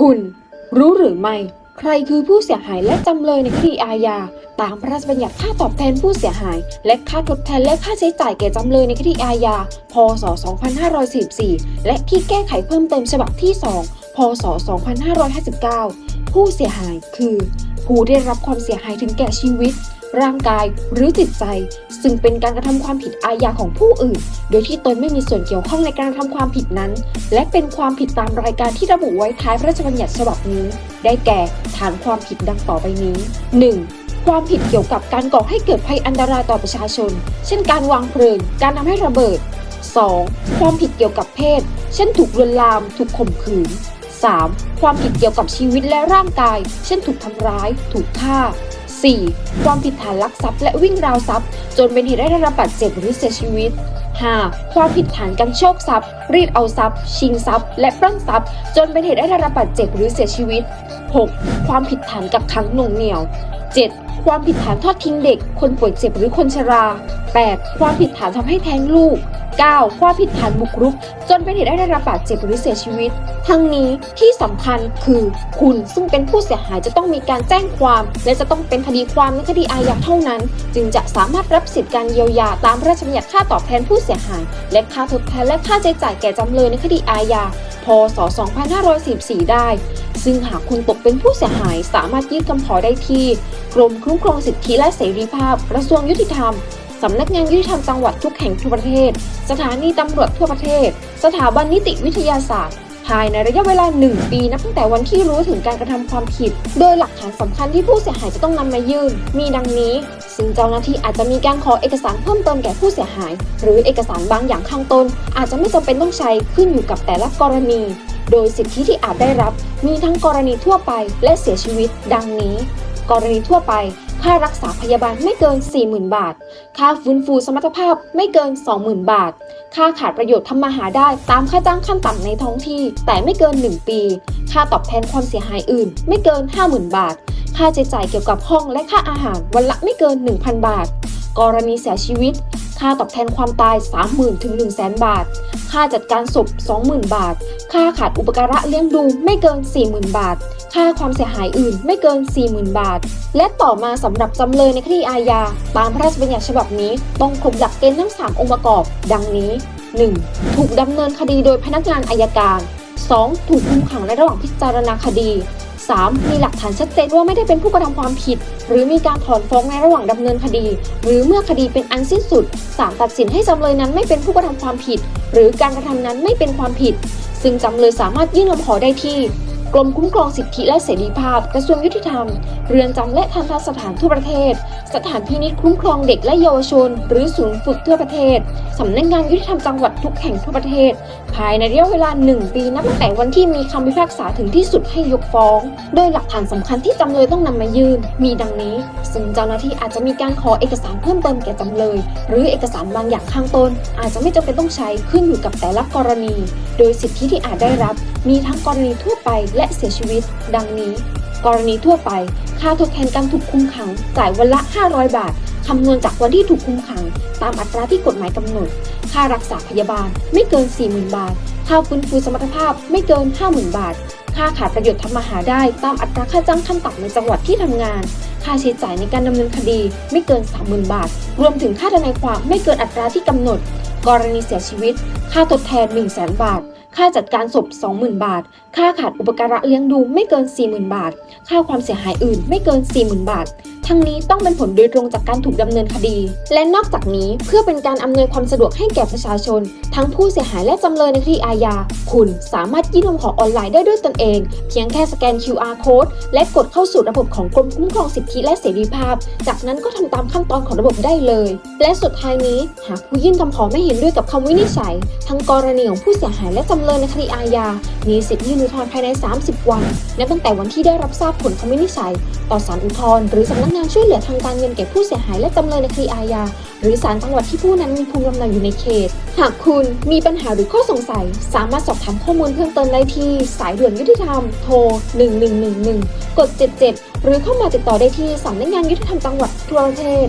คุณรู้หรือไม่ ใครคือผู้เสียหายและจำเลยในคดีอาญาตามพระราชบัญญัติค่าตอบแทนผู้เสียหาย และค่าทดแทนและค่าใช้จ่ายแก่จำเลยในคดีอาญา พศ 2544 และที่แก้ไขเพิ่มเติมฉบับที่ 2 พศ 2559 ผู้เสียหายคือ ผู้ได้รับความเสียหายถึงแก่ชีวิต ร่างกายหรือจิตใจ ซึ่งเป็นการกระทำความผิดอาญาของผู้อื่น โดยที่ตนไม่มีส่วนเกี่ยวข้องในการกระทำความผิดนั้น และเป็นความผิดตามรายการที่ระบุไว้ท้ายพระราชบัญญัติฉบับนี้ ได้แก่ฐานความผิดดังต่อไปนี้ 1. ความผิดเกี่ยวกับการก่อให้เกิดภัยอันตรายต่อประชาชน เช่นการวางเพลิง การทำให้ระเบิด 2. ความผิดเกี่ยวกับเพศ เช่นถูกลวนลาม ถูกข่มขืน 3. ความผิดเกี่ยวกับชีวิตและร่างกาย เช่นถูกทำร้าย ถูกฆ่า 4. ความผิดฐานลักทรัพย์และวิ่งราวทรัพย์ จนเป็นเหตุให้ได้รับบาดเจ็บหรือเสียชีวิต 5. ความผิดฐานการโชคทรัพย์ รีดเอาทรัพย์ ชิงทรัพย์ และปล้นทรัพย์ จนเป็นเหตุให้ได้รับบาดเจ็บหรือเสียชีวิต 6. ความผิดฐานกักขังหน่วงเหนี่ยว 7. ความผิดฐานทอดทิ้งเด็ก คนป่วยเจ็บหรือคนชรา 8. ความผิดฐานทำให้แท้งลูก 9. ความผิดฐานบุกรุก จนเป็นเหตุให้ได้รับบาดเจ็บหรือเสียชีวิต ทั้งนี้ที่สำคัญคือคุณซึ่งเป็นผู้เสียหายจะต้องมีการแจ้งความ และจะต้องเป็นคดีความในคดีอาญาเท่านั้น จึงจะสามารถรับสิทธิการเยียวยาตามพระราชบัญญัติค่าตอบแทนผู้เสียหาย และค่าทดแทนและค่าใช้จ่ายแก่จำเลยในคดีอาญาพศ 2544 ได้ ซึ่งหากคุณตกเป็นผู้เสียหายสามารถยื่นคำขอได้ที่ กรมคุ้มครองสิทธิและเสรีภาพ กระทรวงยุติธรรม สำนักงานยุติธรรมจังหวัดทุกแห่งทั่วประเทศ สถานีตำรวจทั่วประเทศ สถาบันนิติวิทยาศาสตร์ ภายในระยะเวลา 1 ปีนับตั้งแต่วันที่รู้ถึงการกระทำความผิด โดยหลักฐานสำคัญที่ผู้เสียหายจะต้องนำมายื่น มีดังนี้ ซึ่งเจ้าหน้าที่อาจจะมีการขอเอกสารเพิ่มเติมแก่ผู้เสียหาย หรือเอกสารบางอย่างข้างต้น อาจจะไม่จำเป็นต้องใช้ขึ้นอยู่กับแต่ละกรณีโดยสิทธิที่อาจได้รับมีทั้งกรณีทั่วไปและเสียชีวิต ดังนี้ กรณีทั่วไป ค่ารักษาพยาบาลไม่เกิน 40,000 บาท ค่าฟื้นฟูสมรรถภาพไม่เกิน 20,000 บาท ค่าขาดประโยชน์ทำมาหาได้ตามค่าจ้างขั้นต่ำในท้องที่ แต่ไม่เกิน 1 ปี ค่าตอบแทนความเสียหายอื่น ไม่เกิน 50,000 บาท ค่าใช้จ่ายเกี่ยวกับห้องและค่าอาหารวันละไม่เกิน 1,000 บาท กรณีเสียชีวิต ค่าตอบแทนความตาย 30,000ถึง100,000 บาท ค่าจัดการศพ 20,000 บาท ค่าขาดอุปการะเลี้ยงดูไม่เกิน 40,000 บาท ค่าความเสียหายอื่นไม่เกิน 40,000 บาท และต่อมาสำหรับจำเลยในคดีอาญา ตามพระราชบัญญัติฉบับนี้ ต้องครบหลักเกณฑ์ทั้ง 3 องค์ประกอบ ดังนี้ 1. ถูกดำเนินคดีโดยพนักงานอายการ 2. ถูกคุมขังในระหว่างพิจารณาคดี 3. มีหลักฐานชัดเจนว่าไม่ได้เป็นผู้กระทำความผิด หรือมีการถอนฟ้องในระหว่างดำเนินคดี หรือเมื่อคดีเป็นอันสิ้นสุดศาลตัดสินให้จำเลยนั้นไม่เป็นผู้กระทำความผิด หรือการกระทำนั้นไม่เป็นความผิด ซึ่งจำเลยสามารถยื่นคำขอได้ที่ กรมคุ้มครองสิทธิและเสรีภาพ กระทรวงยุติธรรม เรือนจำและทันตสถานทั่วประเทศ สถานพินิจคุ้มครองเด็กและเยาวชน หรือศูนย์ฝึกทั่วประเทศ สำนักงานยุติธรรมจังหวัดทุกแห่งทั่วประเทศ ภายในระยะเวลา 1 ปีนับตั้งแต่วันที่มีคำพิพากษาถึงที่สุดให้ยกฟ้อง โดยหลักฐานสำคัญที่จำเลยต้องนำมายื่น มีดังนี้ ซึ่งเจ้าหน้าที่อาจจะมีการขอเอกสารเพิ่มเติมแก่จำเลย หรือเอกสารบางอย่างข้างต้น อาจจะไม่จำเป็นต้องใช้ขึ้นอยู่กับแต่ละกรณี โดยสิทธิที่อาจได้รับ มีทั้งกรณีทั่วไปและเสียชีวิต ดังนี้ กรณีทั่วไป ค่าทดแทนการถูกคุมขัง จ่ายวันละ 500 บาทคำนวณจากวันที่ถูกคุมขัง ตามอัตราที่กฎหมายกำหนด ค่ารักษาพยาบาลไม่เกิน 40,000 บาท ค่าฟื้นฟูสมรรถภาพไม่เกิน 50,000 บาท ค่าขาดประโยชน์ทำมาหาได้ ตามอัตราค่าจ้างขั้นต่ำในจังหวัดที่ทำงาน ค่าใช้จ่ายในการดำเนินคดีไม่เกิน 30,000 บาท รวมถึงค่าทนายความไม่เกินอัตราที่กำหนด กรณีเสียชีวิต ค่าทดแทน 100,000 บาท ค่าจัดการศพ 20,000 บาท ค่าขาดอุปการะเลี้ยงดูไม่เกิน 40,000 บาท ค่าความเสียหายอื่นไม่เกิน 40,000 บาท ทั้งนี้ต้องเป็นผลโดยตรงจากการถูกดำเนินคดี และนอกจากนี้เพื่อเป็นการอำนวยความสะดวกให้แก่ประชาชน ทั้งผู้เสียหายและจำเลยในคดีอาญา คุณสามารถยื่นคำขอออนไลน์ได้ด้วยตนเอง เพียงแค่สแกน QR code และกดเข้าสู่ระบบของกรมคุ้มครองสิทธิและเสรีภาพ จากนั้นก็ทำตามขั้นตอนของระบบได้เลย และสุดท้ายนี้หากผู้ยื่นคำขอไม่เห็นด้วยกับคำวินิจฉัย ทั้งกรณีของผู้เสียหายและจำเลยในคดีอาญา มีสิทธิยื่นอุทธรณ์ภายใน 30 วัน นับตั้งแต่วันที่ได้รับทราบผลคำวินิจฉัย ต่อศาลอุทธรณ์หรือสำนักงานช่วยเหลือทางการเงินแก่ผู้เสียหายและจำเลยในคดีอาญา หรือศาลจังหวัดที่ผู้นั้นมีภูมิลำเนาอยู่ในเขต หากคุณมีปัญหาหรือข้อสงสัย สามารถสอบถามข้อมูลเพิ่มเติมได้ที่ สายด่วนยุติธรรม โทร 1111 กด 77 หรือเข้ามาติดต่อได้ที่สำนักงานยุติธรรมจังหวัดทั่วประเทศ